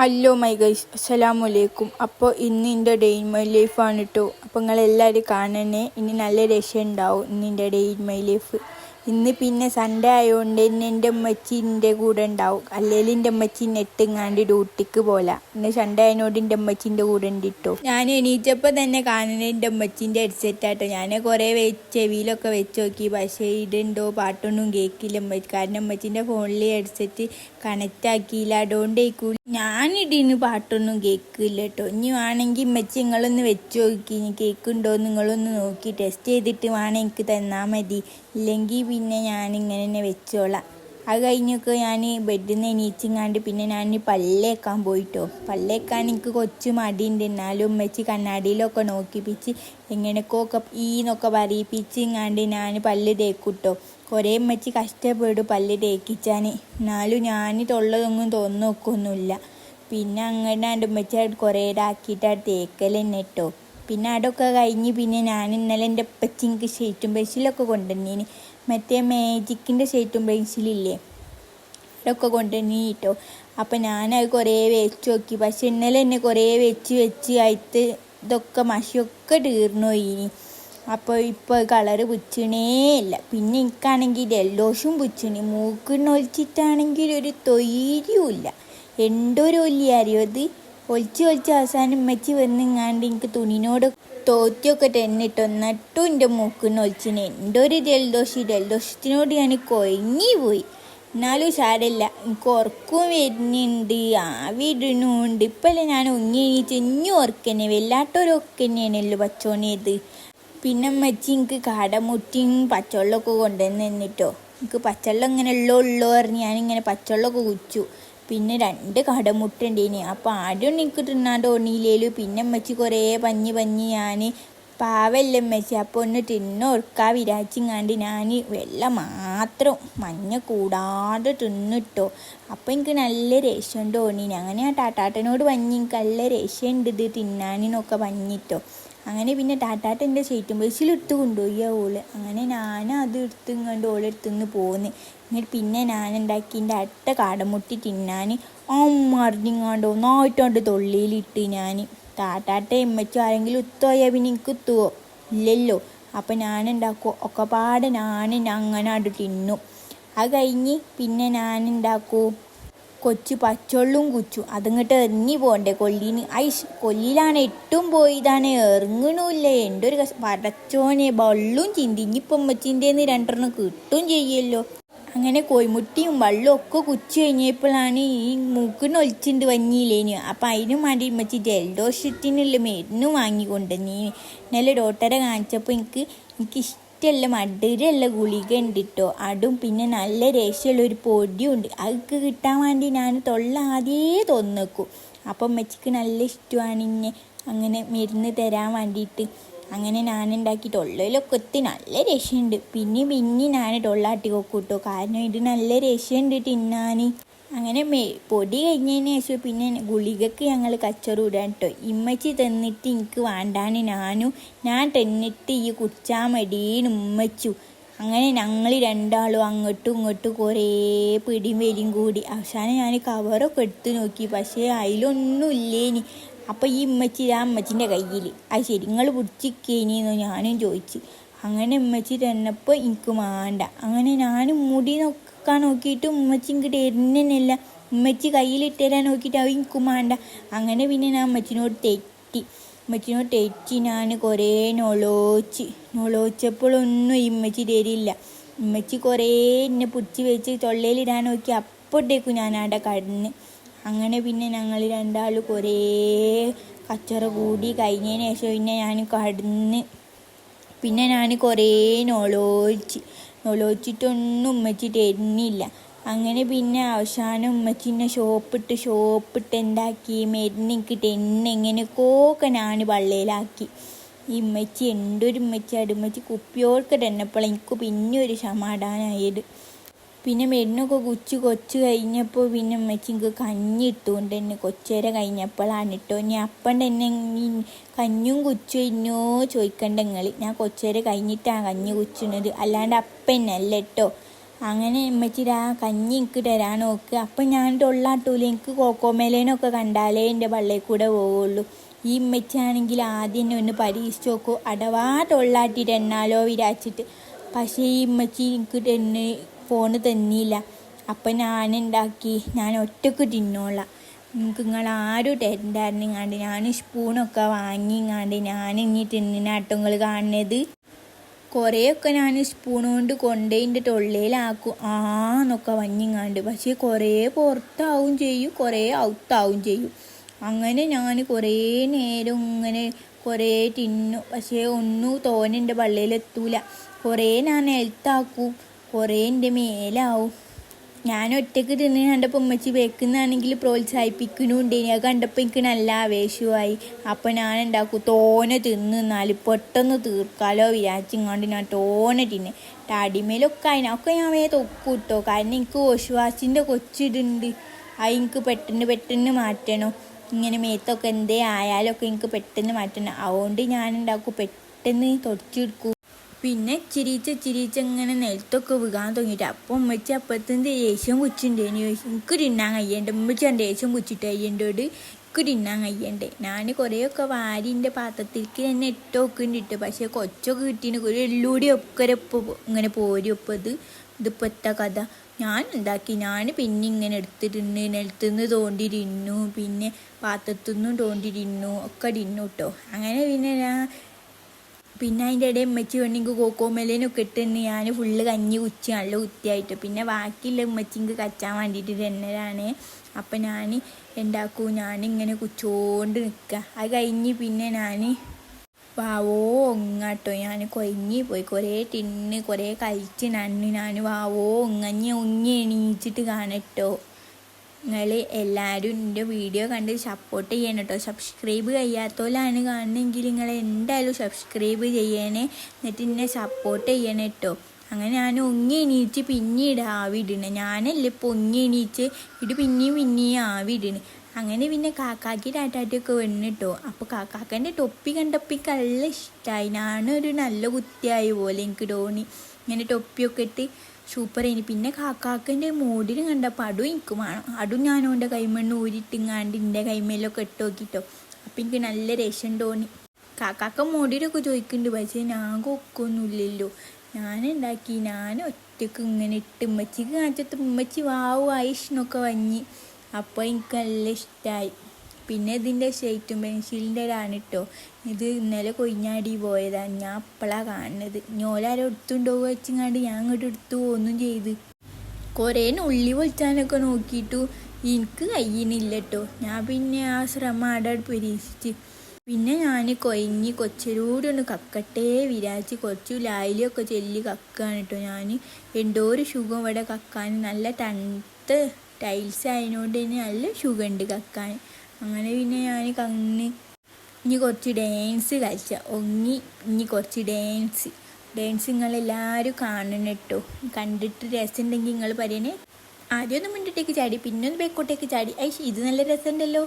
Hello my guys അസ്സലാമു അലൈക്കും അപ്പോൾ ഇന്ന് എന്റെ ഡേ ഇൻ മൈ ലൈഫാണ് കേട്ടോ അപ്പോൾ നിങ്ങളെല്ലാവരും കാണണേ. ഇനി നല്ല രക്ഷ ഉണ്ടാവും ഇന്ന് എന്റെ ഡേ ഇൻ മൈ ലൈഫ് ഇന്ന് പിന്നെ സൺഡേ ആയതുകൊണ്ട് തന്നെ എന്റെ അമ്മച്ചി എന്റെ കൂടെ ഉണ്ടാവും. അല്ലെങ്കിൽ എന്റെ അമ്മച്ചി നെട്ടിങ്ങാണ്ട് ഡ്യൂട്ടിക്ക് പോല ഇന്ന് സൺഡേ ആയതുകൊണ്ട് എന്റെ അമ്മച്ചിന്റെ കൂടെ ഉണ്ട് കേട്ടോ ഞാൻ എണീറ്റപ്പോൾ തന്നെ കാണുന്നത് എന്റെ ഹെഡ്സെറ്റ് ആട്ടോ. ഞാൻ കുറേ വെച്ച് ചെവിയിലൊക്കെ വെച്ച് നോക്കി. പക്ഷേ ഇതുണ്ടോ? പാട്ടൊന്നും കേൾക്കില്ല അമ്മച്ചി കാരണം അമ്മച്ചിന്റെ ഫോണിൽ ഹെഡ്സെറ്റ് കണക്റ്റ് ആക്കിയില്ല. അതുകൊണ്ട് ഞാൻ ഞാനിടീന്ന് പാട്ടൊന്നും കേൾക്കില്ല കേട്ടോ ഇനി വേണമെങ്കിൽ അമ്മച്ചി നിങ്ങളൊന്ന് വെച്ച് നോക്കി. ഇനി കേൾക്കുന്നുണ്ടോ നിങ്ങളൊന്ന് നോക്കി. ടെസ്റ്റ് ചെയ്തിട്ട് വേണം എനിക്ക് തന്നാൽ മതി. ഇല്ലെങ്കിൽ പിന്നെ ഞാനിങ്ങനെ തന്നെ വെച്ചോളാം. അത് കഴിഞ്ഞൊക്കെ ഞാൻ ബെഡിൽ നിന്ന് എണീച്ചിങ്ങാണ്ട് പിന്നെ ഞാൻ പല്ലേക്കാൻ പോയിട്ടോ. പല്ലേക്കാൻ എനിക്ക് കൊച്ചു മടിയുണ്ട് എന്നാലും ഉമ്മച്ചി കണ്ണാടിയിലൊക്കെ നോക്കിപ്പിച്ച് എങ്ങനെയൊക്കെ ഈന്നൊക്കെ എന്നൊക്കെ പറയിപ്പിച്ചിങ്ങാണ്ട് ഞാൻ പല്ല് തേക്കൂട്ടോ. കുറേ ഉമ്മച്ചി കഷ്ടപ്പെടും പല്ല് തേക്കിച്ചാൻ എന്നാലും ഞാൻ തൊള്ളതൊന്നും തോന്നുന്നൊക്കൊന്നുമില്ല പിന്നെ അങ്ങനെ ഉമ്മച്ചി കുറേ ഇതാക്കിയിട്ട് തേക്കൽ തന്നെ കേട്ടോ പിന്നെ അടൊക്കെ കഴിഞ്ഞ് പിന്നെ ഞാൻ ഇന്നലെ എന്റെ ഉപ്പച്ചിക്ക് ഷെയ്റ്റും പെൻസിലൊക്കെ കൊണ്ടുവന്നീന്. മറ്റേ മാജിക്കിന്റെ ഷെയ്റ്റും പെൻസിലില്ലേ അതൊക്കെ കൊണ്ടുവന്നീ കേട്ടോ അപ്പം ഞാനത് കുറേ വെച്ച് നോക്കി. പക്ഷെ ഇന്നലെ എന്നെ കുറേ വെച്ച് വെച്ച് അയത്ത് ഇതൊക്കെ മഷിയൊക്കെ തീർന്നു ഇനി അപ്പോൾ ഇപ്പോൾ കളറ് പുച്ചണേ ഇല്ല. പിന്നെ എനിക്കാണെങ്കിൽ ഡെല്ലോഷും പുച്ചണി. മൂക്കിനൊലിച്ചിട്ടാണെങ്കിൽ ഒരു തൊയ്രിയുമില്ല എന്തൊരു ഒല്ലി അറിയോ ഒലിച്ച് ഒലിച്ച് അവസാനം ഉമ്മച്ചി വന്നിങ്ങാണ്ട് എനിക്ക് തുണിനോട് തോറ്റൊക്കെ തന്നിട്ട്. എന്നിട്ടും എന്റെ മൂക്കിന് ഒലിച്ചിന് എന്റെ ഒരു ജലദോഷം ജലദോഷത്തിനോട് ഞാൻ കൊയങ്ങി പോയി. എന്നാലും സാരമില്ല. എനിക്ക് ഉറക്കവും വരുന്നുണ്ട്. ആവിടുന്നുണ്ട് ഇപ്പല്ലേ ഞാൻ ഒങ്ങി എണീച്ച്. ഇഞ്ഞും ഉറക്കന്നെ. വല്ലാത്തൊരൊക്കെ തന്നെയാണല്ലോ പച്ചോണിയത് പിന്നെ അമ്മച്ചി എനിക്ക് കാടമുട്ടിയും പച്ചവെള്ളമൊക്കെ കൊണ്ടുവന്ന് നിന്നിട്ടോ എനിക്ക് പച്ചവെള്ളം ഇങ്ങനെ ഉള്ളോ ഉള്ളോ പറഞ്ഞ് ഞാനിങ്ങനെ പച്ചവെള്ളമൊക്കെ കുച്ചു പിന്നെ രണ്ട് കടമുട്ടുണ്ടേനി. അപ്പം ആദ്യം എനിക്ക് തിന്നാൻ തോന്നിയില്ലേലും. പിന്നെ അമ്മച്ചി കുറേ പഞ്ഞി പഞ്ഞി ഞാൻ പാവല്ല അമ്മച്ചി അപ്പോൾ ഒന്ന് തിന്നൊടുക്കാ വിരാച്ചിങ്ങാണ്ട് ഞാൻ വെള്ളം മാത്രം മഞ്ഞ കൂടാതെ തിന്നിട്ടോ. അപ്പം എനിക്ക് നല്ല രസം തോന്നി അങ്ങനെ ആ ടാട്ടാട്ടനോട് പഞ്ഞി. എനിക്ക് നല്ല രസമുണ്ട് ഇത് തിന്നാനെന്നൊക്കെ പഞ്ഞിട്ടോ. അങ്ങനെ പിന്നെ ടാറ്റാട്ട എന്റെ ചേറ്റും ബസ്സിലെടുത്ത് കൊണ്ടുപോയി ഓൾ. അങ്ങനെ ഞാൻ അത് എടുത്ത് ഇങ്ങോട്ട് ഓളെടുത്തുനിന്ന് പോന്ന്. എന്നിട്ട് പിന്നെ ഞാൻ ഉണ്ടാക്കി എന്റെ അട്ട കാടമുട്ടി തിന്നാൻ അമ്മറിഞ്ഞിങ്ങാണ്ട് ഒന്നായിട്ടോണ്ട് തൊള്ളിയിലിട്ട് ഞാൻ ടാറ്റാട്ട എമ്മച്ചോ ആരെങ്കിലും ഉത്തോയാൽ പിന്നെ എനിക്ക് ഉത്തുവോ? ഇല്ലല്ലോ. അപ്പം ഞാൻ ഉണ്ടാക്കുമോ ഒക്കെ പാടെ ഞാൻ അങ്ങനെ അത് തിന്നു. അത് കഴിഞ്ഞ് പിന്നെ ഞാൻ ഉണ്ടാക്കൂ കൊച്ചു പച്ചുള്ളും കുച്ചു. അതിങ്ങോട്ട് എറിഞ്ഞി പോണ്ടേ കൊല്ലിന്. ഐഷ് കൊല്ലിയിലാണ് എട്ടും പോയതാണ്. ഇറങ്ങണില്ല എന്റെ ഒരു പടച്ചോനെ വള്ളും ചിന്തി. ഇനിയിപ്പം ഉമ്മച്ചിന്റെന്ന് രണ്ടെണ്ണം കിട്ടും ചെയ്യല്ലോ. അങ്ങനെ കോയിമുട്ടിയും വള്ളും ഒക്കെ കുച്ചു കഴിഞ്ഞപ്പോഴാണ് ഈ മൂക്കിന് ഒലിച്ചിണ്ട് വഞ്ഞില്ലേനു അപ്പം അതിനും വേണ്ടി ഉമ്മച്ചി ജലദോഷത്തിനുള്ള മരുന്ന് വാങ്ങിക്കൊണ്ടുവന്നീ ഇന്നലെ ഡോക്ടറെ കാണിച്ചപ്പോൾ എനിക്ക് എനിക്ക് ഇഷ്ടമല്ല മധുരമല്ല ഗുളിക ഉണ്ട് കേട്ടോ അതും പിന്നെ നല്ല രസമുള്ള ഒരു പൊടിയും ഉണ്ട് അതൊക്കെ കിട്ടാൻ വേണ്ടി ഞാൻ തൊള്ള ആദ്യേ തോന്നിക്കും. അപ്പം അമ്മച്ചിക്ക് നല്ല ഇഷ്ടമാണ് ഇന്നെ അങ്ങനെ മരുന്ന് തരാൻ വേണ്ടിയിട്ട്. അങ്ങനെ ഞാൻ ഉണ്ടാക്കി തൊള്ളയിലൊക്കെ നല്ല രക്ഷയുണ്ട് പിന്നെ പിന്നെ ഞാൻ തൊള്ളാട്ടി കൊക്കൂട്ടോ കാരണം ഇത് നല്ല രക്ഷയുണ്ട് തിന്നാൻ അങ്ങനെ മേ പൊടി കഴിഞ്ഞതിന് ശേഷം പിന്നെ ഗുളികക്ക് ഞങ്ങൾ കച്ചറ ഇടാൻ കേട്ടോ ഇമ്മച്ചി തന്നിട്ട് എനിക്ക് വേണ്ടാന് ഞാനും ഞാൻ തന്നിട്ട് ഈ കുച്ചാ മടീന് ഉമ്മച്ചു അങ്ങനെ ഞങ്ങൾ രണ്ടാളും അങ്ങോട്ടും ഇങ്ങോട്ടും കുറേ പിടിയും വലിയും കൂടി. അവസാനം ഞാൻ കവറൊക്കെ എടുത്ത് നോക്കി പക്ഷേ അതിലൊന്നും ഇല്ലേനി. അപ്പോൾ ഈ ഉമ്മച്ചി ആ അമ്മച്ചിന്റെ കയ്യിൽ അത് ശരി നിങ്ങൾ പിടിച്ചിക്കേനിന്ന് ഞാനും ചോദിച്ചു. അങ്ങനെ ഉമ്മച്ചി തന്നപ്പോൾ എനിക്ക് വേണ്ട. അങ്ങനെ ഞാൻ മുടി നോക്കാൻ നോക്കിയിട്ട് ഉമ്മച്ചി ഇങ്ങോട്ട് തരുന്നില്ല ഉമ്മച്ചി കയ്യിലിട്ട് തരാൻ നോക്കിയിട്ട് അവ എനിക്കും വേണ്ട അങ്ങനെ പിന്നെ ഞാൻ അമ്മച്ചിനോട് തെറ്റി. ഉമ്മച്ചിനോട് തെറ്റി ഞാൻ കുറേ നൊളോച്ച്. നൊളോച്ചപ്പോഴൊന്നും ഈ ഉമ്മച്ചി തരില്ല. ഉമ്മച്ചി കുറേ എന്നെ പിടിച്ച് വെച്ച് തൊള്ളയിലിടാൻ നോക്കി അപ്പോഴത്തേക്കും ഞാൻ അവിടെ കടന്ന്. അങ്ങനെ പിന്നെ ഞങ്ങൾ രണ്ടാൾ കുറേ കച്ചറ കൂടി കഴിഞ്ഞതിന് ശേഷം പിന്നെ ഞാൻ കടന്ന്. പിന്നെ ഞാൻ കുറേ നൊളോച്ച്. നൊളോച്ചിട്ടൊന്നും ഉമ്മച്ചി തരുന്നില്ല. അങ്ങനെ പിന്നെ അവസാനം ഉമ്മച്ചിനെ ഷോപ്പിട്ട് ഷോപ്പിട്ട് എന്താക്കി? മരുന്നിക്ക് തെന്ന് എങ്ങനെയൊക്കെ ഞാൻ വള്ളയിലാക്കി ഈ ഉമ്മച്ചി എന്റെ ഒരു ഉമ്മച്ചി. അടുമ്മച്ചി കുപ്പിയോർക്ക് തന്നപ്പോൾ എനിക്ക് പിന്നെ ഒരു സമാധാനമായത് പിന്നെ മരുന്നൊക്കെ കുച്ച് കൊച്ച് കഴിഞ്ഞപ്പോൾ പിന്നെ ഉമ്മച്ചിക്ക് കഞ്ഞി ഇട്ടുകൊണ്ട് തന്നെ കൊച്ചേര കഴിഞ്ഞപ്പോഴാണ് ഇട്ടോ ഇനി അപ്പം തന്നെ കഞ്ഞും കുച്ചു ഇന്നോ ചോദിക്കണ്ട നിങ്ങൾ ഞാൻ കൊച്ചേര കഴിഞ്ഞിട്ടാണ് കഞ്ഞി കുച്ചുന്നത് അല്ലാണ്ട് അപ്പന്നല്ല കേട്ടോ. അങ്ങനെ ഉമ്മച്ചിരാ കഞ്ഞി എനിക്ക് തരാൻ നോക്ക്. അപ്പം ഞാൻ തൊള്ളാട്ടൂല എനിക്ക് കോക്കോമേലേനൊക്കെ കണ്ടാലേ എന്റെ പള്ളിയിൽ കൂടെ പോവുള്ളൂ. ഈ ഉമ്മച്ചാണെങ്കിൽ ആദ്യം തന്നെ ഒന്ന് പരീക്ഷിച്ച് നോക്കൂ. അടവാ തൊള്ളാട്ടിട്ട് എന്നാലോ വിരാച്ചിട്ട് പക്ഷേ ഈ ഉമ്മച്ചി എനിക്ക് തന്നെ ഫോണ് തന്നില്ല. അപ്പം ഞാൻ ഉണ്ടാക്കി ഞാൻ ഒറ്റയ്ക്ക് തിന്നോളാം. നിങ്ങൾക്ക് നിങ്ങൾ ആരും തരണ്ടായിരുന്നിങ്ങാണ്ട് ഞാൻ സ്പൂണൊക്കെ വാങ്ങിങ്ങാണ്ട് ഞാൻ ഇനി തിന്നിനാട്ടോ നിങ്ങൾ കാണുന്നത്. കുറേയൊക്കെ ഞാൻ സ്പൂൺ കൊണ്ട് കൊണ്ടേന്റെ തൊള്ളയിലാക്കും എന്നൊക്കെ വഞ്ഞിങ്ങാണ്ട് പക്ഷേ കുറേ പുറത്താവും ചെയ്യും. കുറേ ഔത്താവും ചെയ്യും. അങ്ങനെ ഞാൻ കുറേ നേരം ഇങ്ങനെ കുറേ തിന്നു. പക്ഷേ ഒന്നും തോനെ എന്റെ പള്ളിയിലെത്തൂല കുറേ ഞാൻ നിലത്താക്കും കുറേ എന്റെ മേലാവും. ഞാൻ ഒറ്റയ്ക്ക് തിന്ന് കണ്ടപ്പോൾ ഉമ്മച്ചി വെക്കുന്നതാണെങ്കിൽ പ്രോത്സാഹിപ്പിക്കുന്നുണ്ട് അത് കണ്ടപ്പോൾ എനിക്ക് നല്ല ആവേശമായി. അപ്പം ഞാൻ ഉണ്ടാക്കും തോനെ തിന്ന് എന്നാൽ പെട്ടെന്ന് തീർക്കാലോ വിചാരിച്ചിങ്ങോണ്ട് ഞാൻ തോനെ തിന്നെ. തടിമേലൊക്കെ അതിനൊക്കെ ഞാൻ വേ തൊക്കൂട്ടോ കിട്ടോ കാരണം എനിക്ക് ഓശ്വാസിന്റെ കൊച്ചിടുണ്ട് അത് എനിക്ക് പെട്ടെന്ന് പെട്ടെന്ന് മാറ്റണം. ഇങ്ങനെ മേത്തൊക്കെ എന്തേ ആയാലൊക്കെ എനിക്ക് പെട്ടെന്ന് മാറ്റണം. അതുകൊണ്ട് ഞാൻ ഉണ്ടാക്കും പെട്ടെന്ന് തുടച്ചെടുക്കും. പിന്നെ ചിരിച്ച ഇങ്ങനെ നിലത്തൊക്കെ വീകാൻ തുടങ്ങിയിട്ട്. അപ്പം ഉമ്മച്ചി അപ്പത്തിന്റെ ദേഷ്യം കുച്ചിണ്ടേന് എനിക്ക് തിന്നാൻ കഴിയണ്ട. ഉമ്മച്ചി എന്റെ ദേഷ്യം കുച്ചിട്ട് കഴിയണ്ടോട് എനിക്ക് തിന്നാൻ കഴിയണ്ടേ. ഞാൻ കുറേയൊക്കെ വാരി എന്റെ പാത്രത്തിലേക്ക് തന്നെ ഇട്ട് പക്ഷേ കൊച്ചൊക്കെ കിട്ടീന് ഒരു എല്ലൂടി ഒക്കെ ഇങ്ങനെ പോരും ഒപ്പം ഇത് ഇതിപ്പോൾ കഥ? ഞാൻ ഉണ്ടാക്കി. ഞാൻ പിന്നെ ഇങ്ങനെ എടുത്തിരുന്ന് നിലത്തുനിന്ന് തോണ്ടി തിന്നു. പിന്നെ പാത്രത്തു നിന്നും തോണ്ടി തിന്നു. ഒക്കെ തിന്നു കേട്ടോ. അങ്ങനെ പിന്നെ ഞാൻ പിന്നെ അതിന്റെ ഇടയിൽ ഉമ്മച്ചി വേണമെങ്കിൽ കോക്കോമലേനൊക്കെ തന്നെ ഞാൻ ഫുള്ള് കഞ്ഞി കുച്ചി നല്ല കുത്തിയായിട്ട് പിന്നെ ബാക്കിയുള്ള ഉമ്മച്ചിക്ക് കച്ചാൻ വേണ്ടിയിട്ട് തന്നതാണ് അപ്പം ഞാൻ ഉണ്ടാക്കൂ ഞാനിങ്ങനെ കുച്ചോണ്ട് നിൽക്കുക അത് കഴിഞ്ഞ് പിന്നെ ഞാൻ വാവോ ഒങ്ങാട്ടോ ഞാൻ കൊഞ്ഞി പോയി. കുറേ ടിന്ന് കുറേ കഴിച്ച് നന്ന് ഞാൻ വാവോ ഒങ്ങഞ്ഞ് ഒങ്ങി എണീച്ചിട്ട് കാണട്ടോ. നിങ്ങൾ എല്ലാവരും എന്റെ വീഡിയോ കണ്ട് സപ്പോർട്ട് ചെയ്യണം കേട്ടോ സബ്സ്ക്രൈബ് ചെയ്യാത്തോലാണ് കാണുന്നതെങ്കിൽ നിങ്ങൾ എന്തായാലും സബ്സ്ക്രൈബ് ചെയ്യണേ. എന്നിട്ട് എന്നെ സപ്പോർട്ട് ചെയ്യണം കേട്ടോ അങ്ങനെ ഞാൻ ഒങ്ങി എണീച്ച് പിന്നീട് ആവിടണേ ഞാനല്ലേ ഇപ്പോൾ ഒങ്ങി എണീച്ച് ഇട്ട് പിന്നെയും പിന്നെയും ആവിടണ് അങ്ങനെ പിന്നെ കാക്കാക്കി ടാറ്റാറ്റൊക്കെ വന്നിട്ടോ അപ്പോൾ കാക്കാക്കന്റെ ടൊപ്പി കണ്ടപ്പിക്കല്ല ഇഷ്ടമായി ഞാനൊരു നല്ല കുത്തിയായ പോലെ എനിക്ക് തോന്നി. ഇങ്ങനെ ടൊപ്പിയൊക്കെ ഇട്ട് സൂപ്പർ ഇനി പിന്നെ കാക്കാക്കന്റെ മൂടിന് കണ്ടപ്പോൾ അടും എനിക്ക് വേണം. അടും ഞാനും എന്റെ കൈമണ്ണ് ഊരിട്ടിങ്ങാണ്ട് എന്റെ കൈമേലൊക്കെ ഇട്ട് നോക്കിട്ടോ. അപ്പം എനിക്ക് നല്ല രസം തോന്നി. കാക്കാക്ക മൂടിയിലൊക്കെ ചോദിക്കുന്നുണ്ട് പക്ഷേ ഞാൻ കൊക്കൊന്നുമില്ലല്ലോ. ഞാൻ ഉണ്ടാക്കി. ഞാൻ ഒറ്റയ്ക്ക് ഇങ്ങനെ ഇട്ട് ഉമ്മച്ചിക്ക് കാണിച്ചത്ത് ഉമ്മച്ചി വാവു ആയിഷ്ണൊക്കെ വഞ്ഞി അപ്പോൾ എനിക്ക് നല്ല ഇഷ്ടമായി പിന്നെ ഇതിന്റെ ഷെയ്റ്റും പെൻസിലിന്റെതാണ് കേട്ടോ ഇത് ഇന്നലെ കൊയിഞ്ഞാടി പോയതാണ് ഞാൻ അപ്പോഴാണ് കാണുന്നത്. ഞോലാരോ എടുത്തുണ്ടോ വെച്ചങ്ങാണ്ട് ഞാൻ അങ്ങോട്ട് എടുത്തു ഒന്നും ചെയ്ത്. കുറേ ഉള്ളി പൊളിച്ചാനൊക്കെ നോക്കിയിട്ടു എനിക്ക് കഴിയണില്ല കേട്ടോ ഞാൻ പിന്നെ ആ ശ്രമം അവിടെ പരീക്ഷിച്ച്. പിന്നെ ഞാൻ കൊയങ്ങി കൊച്ചരൂടെ ഒന്ന് കക്കട്ടെ വിരാച്ച് കുറച്ച് ലായിലൊക്കെ ചെല്ലി കക്കാണ് കേട്ടോ ഞാൻ എന്തോ ഒരു സുഖം ഇവിടെ കക്കാൻ. നല്ല തണുത്ത ടൈൽസ് ആയതുകൊണ്ട് തന്നെ നല്ല സുഖമുണ്ട് കക്കാൻ. അങ്ങനെ പിന്നെ ഞാൻ കണ്ണ് ഇനി കുറച്ച് ഡാൻസ് കളിച്ച. ഒങ്ങി ഇനി കുറച്ച് ഡാൻസ് ഡാൻസ് നിങ്ങളെല്ലാവരും കാണണം കേട്ടോ കണ്ടിട്ട് രസമുണ്ടെങ്കിൽ നിങ്ങൾ പറയണേ. ആദ്യമൊന്ന് മുന്നിട്ടേക്ക് ചാടി പിന്നെ ഒന്ന് ബേക്കോട്ടേക്ക് ചാടി. ഐ ഇത് നല്ല രസമുണ്ടല്ലോ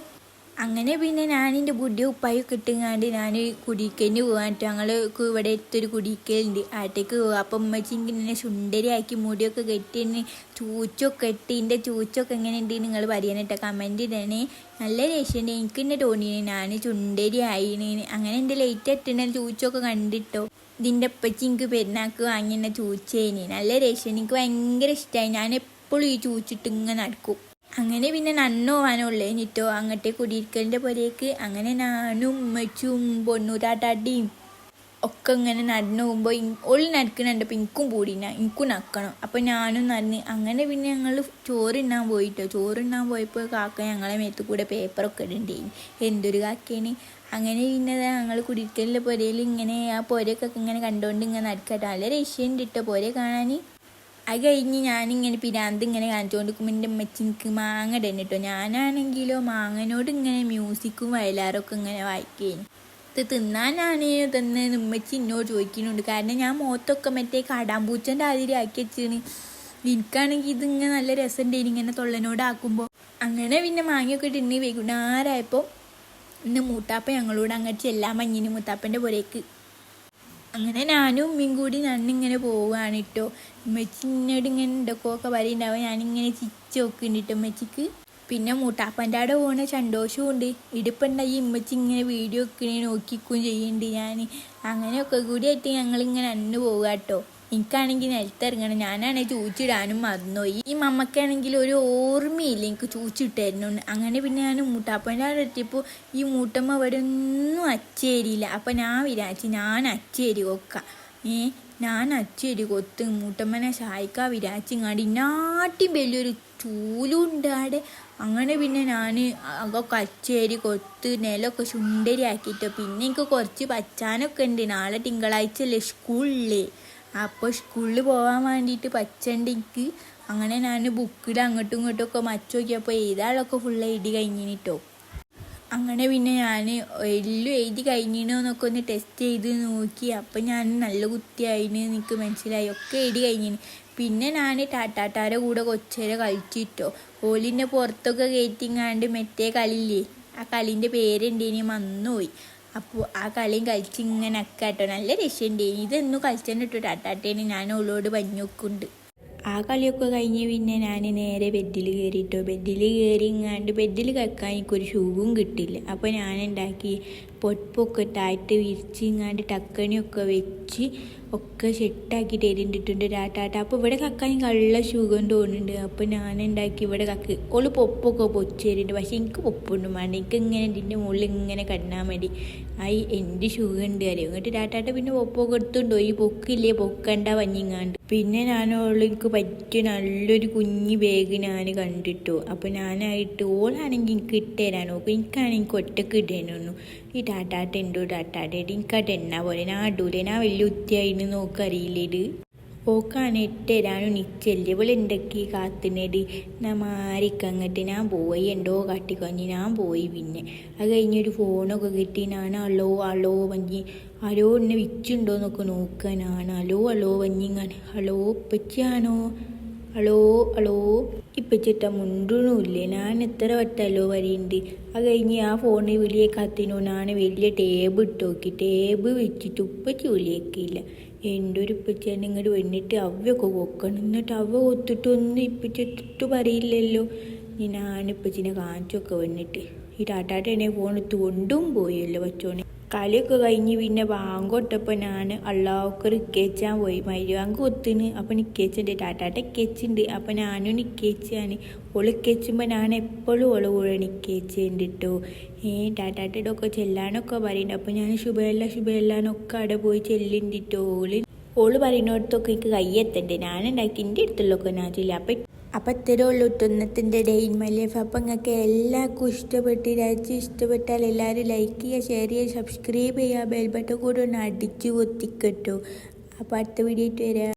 അങ്ങനെ പിന്നെ ഞാനിന്റെ ബുദ്ധി ഉപ്പായി കിട്ടുങ്ങാണ്ട് ഞാൻ കുടിക്കലിന് പോകാൻ ഞങ്ങൾക്ക് ഇവിടെ അടുത്തൊരു കുടിക്കലുണ്ട്. ആട്ടേക്ക് പോകുക അപ്പം ഉമ്മച്ചി ഇങ്ങനെ സുന്ദരിയാക്കി മുടിയൊക്കെ കെട്ടി ചൂച്ചൊക്കെ ഇട്ട് എന്റെ ചൂച്ചൊക്കെ എങ്ങനെ ഉണ്ട് നിങ്ങൾ പറയാനിട്ട കമന്റ് ഇടണേ. നല്ല രസമുണ്ട് എനിക്ക് തന്നെ തോന്നിയേ ഞാൻ ചുണ്ടരി ആയിന് അങ്ങനെ എന്റെ ലൈറ്റ് എത്തണ ചൂച്ചൊക്കെ കണ്ടിട്ടോ. ഇതിന്റെ അപ്പച്ചി എനിക്ക് പെരുന്നാക്ക് വാങ്ങിയ ചൂച്ചേനെ. നല്ല രസം എനിക്ക് ഭയങ്കര ഇഷ്ടമായി ഞാൻ എപ്പോഴും ഈ ചൂച്ചിട്ട് ഇങ്ങനെ നടക്കും. അങ്ങനെ പിന്നെ നന്നോ വാനുള്ളേ നിറ്റോ അങ്ങോട്ടേ കുടിയിരിക്കലിന്റെ പുരേക്ക് അങ്ങനെ ഞാനും ഉമ്മച്ചും പൊണ്ണൂരാട്ടാട്ടിയും ഒക്കെ ഇങ്ങനെ നടന്നു പോകുമ്പോൾ ഓൾ നടക്കണുണ്ടപ്പോൾ എനിക്കും കൂടിന എനിക്കും നക്കണം അപ്പോൾ ഞാനും നടന്ന് അങ്ങനെ പിന്നെ ഞങ്ങൾ ചോറുണ്ണാൻ പോയിട്ടോ. ചോറുണ്ണാൻ പോയപ്പോൾ കാക്ക ഞങ്ങളെ മേത്ത് കൂടെ പേപ്പറൊക്കെ ഇടണ്ടേനി. എന്തൊരു കാക്കേന് അങ്ങനെ പിന്നെ ഞങ്ങൾ കുടിക്കലിന്റെ പുരയിൽ ഇങ്ങനെ ആ പുരയൊക്കെ ഇങ്ങനെ കണ്ടുകൊണ്ട് ഇങ്ങനെ നടക്കട്ടെ. നല്ല രക്ഷയുണ്ട് ഇട്ടോ പുര കാണാൻ അത് കഴിഞ്ഞ് ഞാനിങ്ങനെ പിരാന്ത് ഇങ്ങനെ കാണിച്ചുകൊണ്ട് നിൽക്കുമ്പോൾ എന്റെ അമ്മച്ചി എനിക്ക് മാങ്ങ ഇടന്നെ കേട്ടോ ഞാനാണെങ്കിലോ മാങ്ങനോട് ഇങ്ങനെ മ്യൂസിക്കും വയലാറൊക്കെ ഇങ്ങനെ വായിക്കേന്. ഇത് തിന്നാനാണ് തന്നെ ഉമ്മച്ചി എന്നോട് ചോദിക്കുന്നുണ്ട്. കാരണം ഞാൻ മുഖത്തൊക്കെ മറ്റേ കാടാമ്പൂച്ചന്റെ ആതിരി ആക്കി വെച്ചാണ് എനിക്കാണെങ്കിൽ ഇതിങ്ങനെ നല്ല രസമുണ്ട്. ഇങ്ങനെ തൊള്ളനോടാക്കുമ്പോൾ അങ്ങനെ പിന്നെ മാങ്ങയൊക്കെ ഇട്ടിട്ട് വൈകുന്നേരമായപ്പോൾ ഇന്ന് മൂത്താപ്പ ഞങ്ങളോട് അങ്ങോട്ട് ചെല്ലാൻ മഞ്ഞിന് മൂത്താപ്പന്റെ പുരേക്ക് അങ്ങനെ ഞാനും ഉമ്മയും കൂടി നന്നിങ്ങനെ പോവുകയാണ് കേട്ടോ ഉമ്മച്ചിന്നോട് ഇങ്ങനെ ഉണ്ടൊക്കെ പറയുന്നുണ്ടാവും ഞാനിങ്ങനെ ചിച്ച് നോക്കുന്നുണ്ട് ഉമ്മച്ചിക്ക്. പിന്നെ മൂട്ടാപ്പന്റെ അവിടെ പോകുന്ന സന്തോഷവും ഉണ്ട് ഇടിപ്പുണ്ടായി ഉമ്മച്ചി ഇങ്ങനെ വീഡിയോ ഒക്കെ നോക്കിക്കും ചെയ്യുന്നുണ്ട് ഞാൻ അങ്ങനെയൊക്കെ കൂടി ആയിട്ട് ഞങ്ങളിങ്ങനെ അന്ന് പോവുക കേട്ടോ എനിക്കാണെങ്കിൽ നിലത്തിറങ്ങണം. ഞാനാണെങ്കിൽ ചൂച്ചിടാനും മറന്നുപോയി. ഈ മമ്മക്കാണെങ്കിൽ ഒരു ഓർമ്മയില്ല എനിക്ക് ചൂച്ചിട്ടായിരുന്നു അങ്ങനെ പിന്നെ ഞാൻ മൂട്ടാപ്പന്റെ അവിടെ ഈ മൂട്ടമ്മ ഇവിടെ ഒന്നും അച്ചേരിയില്ല. അപ്പം ഞാൻ വിചാരിച്ചു ഞാൻ അച്ചേരി കൊക്ക. ഏ ഞാൻ അച്ചേരി കൊത്ത്. മൂട്ടമ്മനെ സഹായിക്കാൻ വിചാരിച്ചിങ്ങാണ്ട് ഇന്നാട്ടി വലിയൊരു ചൂലുണ്ടാടെ അങ്ങനെ പിന്നെ ഞാൻ അതൊക്കെ അച്ചേരി കൊത്ത് നിലമൊക്കെ ചുണ്ടരി ആക്കിയിട്ട് പിന്നെ എനിക്ക് കുറച്ച് പച്ചാനൊക്കെ ഉണ്ട്. നാളെ തിങ്കളാഴ്ച അല്ലേ സ്കൂളിൽ അപ്പോൾ സ്കൂളിൽ പോകാൻ വേണ്ടിയിട്ട് പച്ചണ്ടിക്ക് അങ്ങനെ ഞാൻ ബുക്കിൽ അങ്ങോട്ടും ഇങ്ങോട്ടും ഒക്കെ മച്ച നോക്കിയപ്പോൾ എഴുതാളൊക്കെ ഫുൾ എഴുതി കഴിഞ്ഞിട്ടോ അങ്ങനെ പിന്നെ ഞാൻ എല്ലാം എഴുതി കഴിഞ്ഞിനോ എന്നൊക്കെ ഒന്ന് ടെസ്റ്റ് ചെയ്ത് നോക്കി. അപ്പം ഞാൻ നല്ല കുത്തിയായിന് എനിക്ക് മനസ്സിലായി. ഒക്കെ എഴുതി കഴിഞ്ഞിന്. പിന്നെ ഞാൻ ടാറ്റാട്ടാരെ കൂടെ കൊച്ചേരെ കളിച്ചിട്ടോ. ഓലിന്റെ പുറത്തൊക്കെ കയറ്റിങ്ങാണ്ട് മറ്റേ കളിയില്ലേ? ആ കളീന്റെ പേരെന്തേനും മന്നുപോയി അപ്പോൾ ആ കളിയും കളിച്ച് ഇങ്ങനെ അക്കാട്ടോ നല്ല രസമുണ്ടേനി കളിച്ചു തന്നെ ഇട്ടു ടാറ്റാട്ടേന് ഞാൻ ഓളോട് പഞ്ഞു വെക്കുന്നുണ്ട് ആ കളിയൊക്കെ കഴിഞ്ഞ് പിന്നെ ഞാൻ നേരെ ബെഡിൽ കയറിയിട്ടോ ബെഡിൽ കയറി ഇങ്ങാണ്ട് ബെഡിൽ കിടക്കാൻ എനിക്കൊരു ഷൂവും കിട്ടില്ല. അപ്പോൾ ഞാൻ ഉണ്ടാക്കി പൊട്ടൊക്കെ ഇട്ടായിട്ട് വിരിച്ച് ഇങ്ങാണ്ട് ടക്കണിയൊക്കെ വെച്ച് ഒക്കെ സെറ്റാക്കി തരുന്നിട്ടുണ്ട് ടാറ്റാട്ട അപ്പോൾ ഇവിടെ കക്കാൻ കള്ള സുഖം തോന്നുന്നുണ്ട്. അപ്പോൾ ഞാൻ ഉണ്ടാക്കി ഇവിടെ കക്ക് ഓൾ പൊപ്പൊക്കെ പൊച്ച് തരുന്നുണ്ട് പക്ഷേ എനിക്ക് പൊപ്പുണ്ട് വേണ്ട. എനിക്ക് ഇങ്ങനെ ഇതിന്റെ മുകളിൽ ഇങ്ങനെ കണ്ടാൽ മതി. ആയി എന്റെ സുഖം ഉണ്ട് അറിയാം എന്നിട്ട് ടാറ്റാട്ട പിന്നെ പൊപ്പൊക്കെ എടുത്തുണ്ടോ? ഈ പൊക്കില്ലേ പൊക്കണ്ട വഞ്ഞിങ്ങാണ്ട് പിന്നെ ഞാൻ ഓൾക്ക് പറ്റിയ നല്ലൊരു കുഞ്ഞു ബാഗ് ഞാൻ കണ്ടിട്ടു. അപ്പോൾ ഞാനായിട്ട് ഓളാണെങ്കിൽ എനിക്ക് ഇട്ടുതരാൻ നോക്കും എനിക്കാണെങ്കിൽ ഒറ്റയ്ക്ക് ഇടേനൊന്നു ഈ ടാറ്റാട്ടുണ്ടോ ടാറ്റാട്ടേട്ട് എനിക്ക് ആ ടെണ്ണ പോലെ. ഞാൻ അടൂലെ ഞാൻ വലിയ ഉത്തിയായിരുന്നു നോക്കറിയില്ലേ ഇത് ഓക്കാണ് ഇട്ടുതരാനും നിച്ചല്ലേ. ഇവൾ എന്തൊക്കെ കാത്തുനടി ഞാൻ മാറിക്കങ്ങട്ട് ഞാൻ പോയി. എന്തോ കാട്ടിക്കഞ്ഞി ഞാൻ പോയി പിന്നെ. അത് കഴിഞ്ഞൊരു ഫോണൊക്കെ കിട്ടി. ഞാൻ അളോ അളോ വഞ്ഞി. അലോ എന്നെ വിച്ചുണ്ടോ എന്നൊക്കെ നോക്കാനാണ്. അലോ അളോ വഞ്ഞിങ്ങനെ ഉപ്പച്ചിയാണോ? അളോ ഹലോ ഹലോ ഇപ്പച്ചിട്ട മുണ്ടൊന്നുമില്ലേ ഞാൻ എത്ര വട്ടല്ലോ വരിയുണ്ട്. അത് കഴിഞ്ഞ് ആ ഫോണിൽ വിളിയെ കത്തിനു. ഞാൻ വലിയ ടേബ് ഇട്ട് നോക്കി. ടേബ് വെച്ചിട്ട് ഉപ്പച്ചി വിളിയേക്കില്ല. എന്റെ ഒരു ഉപ്പച്ചേനെ ഇങ്ങോട്ട് വന്നിട്ട് അവയൊക്കെ കൊക്കണം എന്നിട്ട് അവ ഒത്തിട്ടൊന്നും ഇപ്പച്ചിട്ട് പറയില്ലല്ലോ. ഞാൻ ഇപ്പച്ചിനെ കാണിച്ചൊക്കെ വന്നിട്ട്. ഈ ടാറ്റാട്ടേനെ ഫോൺ കൊണ്ടും പോയല്ലോ വച്ചോനെ കളിയൊക്കെ കഴിഞ്ഞ് പിന്നെ വാങ്ങോട്ടപ്പോൾ ഞാൻ അള്ളാഹൊക്കെ നിക്കേച്ചാൻ പോയി. മരുവാങ്ക് കൊത്തിന് അപ്പോൾ നിക്കേച്ചുണ്ട് ടാറ്റാട്ട കേച്ചുണ്ട് അപ്പോൾ ഞാനും നിക്കേച്ചാണ് ഓൾ കേച്ചുമ്പോൾ ഞാൻ എപ്പോഴും ഓൾ കൂടെ നിക്കേച്ചുണ്ട് കേട്ടോ ഏ ടാറ്റാട്ടയുടെ ഒക്കെ ചെല്ലാനൊക്കെ പറയുന്നുണ്ട് അപ്പോൾ ഞാൻ ശുഭയല്ല ശുഭയല്ലാന്നൊക്കെ അവിടെ പോയി ചെല്ലുണ്ടിട്ടോ. ഓൾ ഓൾ പറയുന്നിടത്തൊക്കെ എനിക്ക് കയ്യെത്തണ്ടേ ഞാനുണ്ടാക്കി. എന്റെ അടുത്തുള്ളൊക്കെ ഞാൻ ചെല്ലാം. അപ്പം അപ്പം ഇത്രേ ഉള്ളൂ ഇന്നത്തിന്റെ ഡേ മൈ ലൈഫ് അപ്പം നിങ്ങൾക്ക് എല്ലാവർക്കും ഇഷ്ടപ്പെട്ട് രാജ്യം ഇഷ്ടപ്പെട്ടാൽ എല്ലാവരും ലൈക്ക് ചെയ്യുക ഷെയർ ചെയ്യുക സബ്സ്ക്രൈബ് ചെയ്യുക ബെൽബട്ടൻ കൂടെ ഒന്ന് അടിച്ചു കൊത്തിക്കട്ടോ അപ്പോൾ അടുത്ത വീഡിയോ ആയിട്ട് വരാം.